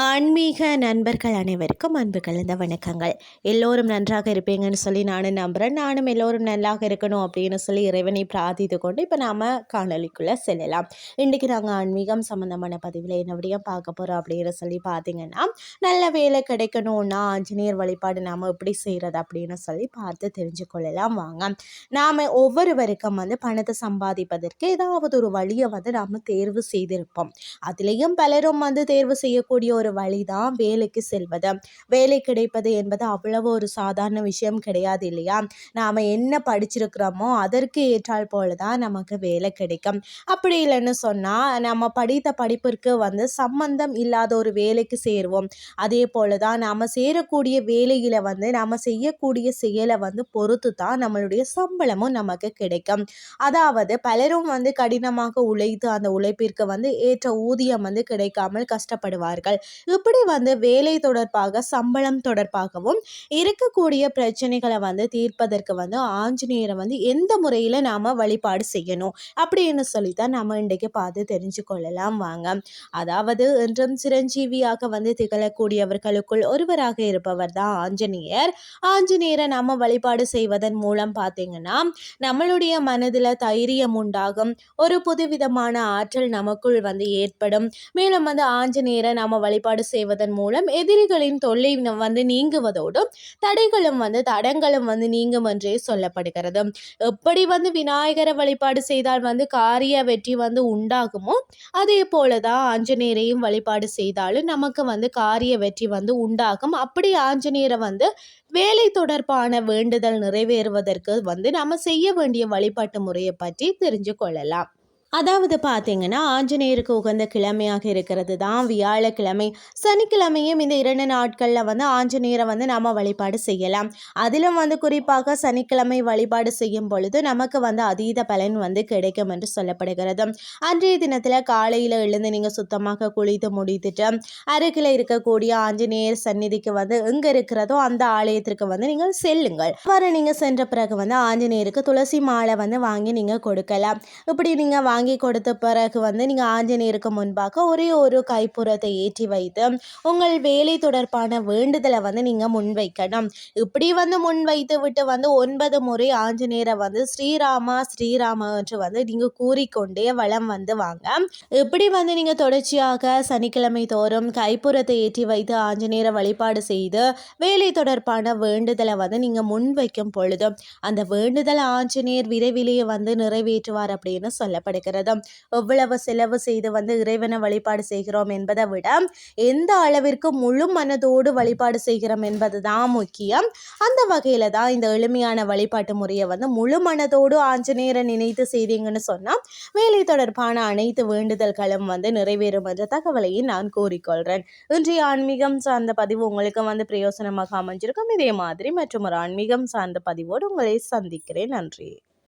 ஆன்மீக நண்பர்கள் அனைவருக்கும் அன்பு கலந்த வணக்கங்கள். எல்லோரும் நன்றாக இருப்பீங்கன்னு சொல்லி நானும் நம்புகிறேன் நானும் எல்லோரும் நல்லாக இருக்கணும் அப்படின்னு சொல்லி இறைவனை பிரார்த்தித்து கொண்டு இப்போ நாம் காணொலிக்குள்ளே செல்லலாம். இன்றைக்கு நாங்கள் ஆன்மீகம் சம்மந்தமான பதிவில் என்னபடியாக பார்க்க போகிறோம் அப்படின்னு சொல்லி பார்த்தீங்கன்னா நல்ல வேலை கிடைக்கணும்னா ஆஞ்சநேயர் வழிபாடு நாம் எப்படி செய்கிறது அப்படின்னு சொல்லி பார்த்து தெரிஞ்சு கொள்ளலாம். வாங்க. நாம் ஒவ்வொருவருக்கும் வந்து பணத்தை சம்பாதிப்பதற்கு ஏதாவது ஒரு வழியை வந்து நாம் தேர்வு செய்திருப்போம். அதுலேயும் பலரும் வந்து தேர்வு செய்யக்கூடிய ஒரு வழிதான் வேலைக்கு செல்வது. வேலை கிடைப்பது என்பது அவ்வளவு ஒரு சாதாரண விஷயம் கிடையாது இல்லையா? நாம் என்ன படிச்சிருக்கிறோமோ அதற்கு ஏற்றால் போல தான் நமக்கு வேலை கிடைக்கும். அப்படி இல்லைன்னு சொன்னால் நம்ம படித்த படிப்பிற்கு வந்து சம்பந்தம் இல்லாத ஒரு வேலைக்கு சேருவோம். அதே போல தான் நாம் சேரக்கூடிய வேலையில் வந்து நாம் செய்யக்கூடிய செயலை வந்து பொறுத்து தான் நம்மளுடைய சம்பளமும் நமக்கு கிடைக்கும். அதாவது பலரும் வந்து கடினமாக உழைத்து அந்த உழைப்பிற்கு வந்து ஏற்ற ஊதியம் வந்து கிடைக்காமல் கஷ்டப்படுவார்கள். இப்படி வந்து வேலை தொடர்பாக சம்பளம் தொடர்பாகவும் இருக்கக்கூடிய பிரச்சனைகளை வந்து தீர்ப்பதற்கு வந்து ஆஞ்சநேயரை வந்து எந்த முறையில் நாம் வழிபாடு செய்யணும் அப்படின்னு சொல்லி தான் நம்ம இன்றைக்கு பார்த்து தெரிஞ்சு கொள்ளலாம். வாங்க. அதாவது என்றும் சிரஞ்சீவியாக வந்து திகழக்கூடியவர்களுக்குள் ஒருவராக இருப்பவர் தான் ஆஞ்சநேயர். ஆஞ்சநேயரை நம்ம வழிபாடு செய்வதன் மூலம் பார்த்தீங்கன்னா நம்மளுடைய மனதில் தைரியம் உண்டாகும். ஒரு புதுவிதமான ஆற்றல் நமக்குள் வந்து ஏற்படும். மேலும் வந்து ஆஞ்சநேயரை நம்ம வழிபாடு செய்வதன் மூலம் எதிரிகளின் தொல்லை வந்து நீங்குவதோடு தடைகளும் வந்து தடங்களும் வந்து நீங்கும் என்றே சொல்லப்படுகிறது. எப்படி வந்து விநாயகரை வழிபாடு செய்தால் வந்து காரிய வெற்றி வந்து உண்டாகுமோ அதே போல தான் ஆஞ்சநேயரையும் வழிபாடு செய்தாலும் நமக்கு வந்து காரிய வெற்றி வந்து உண்டாகும். அப்படி ஆஞ்சநேயரை வந்து வேலை தொடர்பான வேண்டுதல் நிறைவேறுவதற்கு வந்து நம்ம செய்ய வேண்டிய வழிபாட்டு முறையை பற்றி தெரிஞ்சு கொள்ளலாம். அதாவது பார்த்தீங்கன்னா ஆஞ்சநேயருக்கு உகந்த கிழமையாக இருக்கிறது தான் வியாழக்கிழமை. சனிக்கிழமையும் இந்த இரண்டு நாட்களில் வந்து ஆஞ்சநேயரை வந்து நம்ம வழிபாடு செய்யலாம். அதிலும் வந்து குறிப்பாக சனிக்கிழமை வழிபாடு செய்யும் பொழுது நமக்கு வந்து அதீத பலன் வந்து கிடைக்கும் என்று சொல்லப்படுகிறது. அன்றைய தினத்தில் காலையில் எழுந்து நீங்கள் சுத்தமாக குளித்து முடித்துட்டு அருகில் இருக்கக்கூடிய ஆஞ்சநேயர் சந்நிதிக்கு வந்து எங்கே இருக்கிறதோ அந்த ஆலயத்திற்கு வந்து நீங்கள் செல்லுங்கள். வர நீங்கள் சென்ற பிறகு வந்து ஆஞ்சநேயருக்கு துளசி மாலை வந்து வாங்கி நீங்கள் கொடுக்கலாம். இப்படி நீங்கள் வாங்கி கொடுத்த பிறகு வந்து நீங்கள் ஆஞ்சநேயருக்கு முன்பாக ஒரே ஒரு கைப்புறத்தை ஏற்றி வைத்து உங்கள் வேலை தொடர்பான வேண்டுதலை வந்து நீங்கள் முன்வைக்கணும். இப்படி வந்து முன்வைத்து விட்டு வந்து ஒன்பது முறை ஆஞ்சநேயரை வந்து ஸ்ரீராமா ஸ்ரீராமா என்று வந்து நீங்கள் கூறிக்கொண்டே வளம் வந்து வாங்க. இப்படி வந்து நீங்கள் தொடர்ச்சியாக சனிக்கிழமை தோறும் கைப்புறத்தை ஏற்றி வைத்து ஆஞ்சநேயரை வழிபாடு செய்து வேலை தொடர்பான வேண்டுதலை வந்து நீங்கள் முன்வைக்கும் பொழுது அந்த வேண்டுதல் ஆஞ்சநேயர் விரைவிலேயே வந்து நிறைவேற்றுவார் அப்படின்னு சொல்லப்படுகிறது. இருக்கிறது எவ்வளவு செலவு செய்து வந்து இறைவனை வழிபாடு செய்கிறோம் என்பதை விட எந்த அளவிற்கு முழு மனதோடு வழிபாடு செய்கிறோம் என்பது தான் முக்கியம். அந்த வகையில் தான் இந்த எளிமையான வழிபாட்டு முறையை வந்து முழு மனதோடு ஆஞ்சநேயரை நினைத்து செய்தீங்கன்னு சொன்னால் வேலை தொடர்பான அனைத்து வேண்டுதல்களும் வந்து நிறைவேறும் என்ற தகவலையும் நான் கூறிக்கொள்கிறேன் இன்றைய ஆன்மீகம் சார்ந்த பதிவு உங்களுக்கு வந்து பிரயோசனமாக அமைஞ்சிருக்கும். இதே மாதிரி மற்றும் ஒரு ஆன்மீகம் சார்ந்த பதிவோடு உங்களை சந்திக்கிறேன். நன்றி.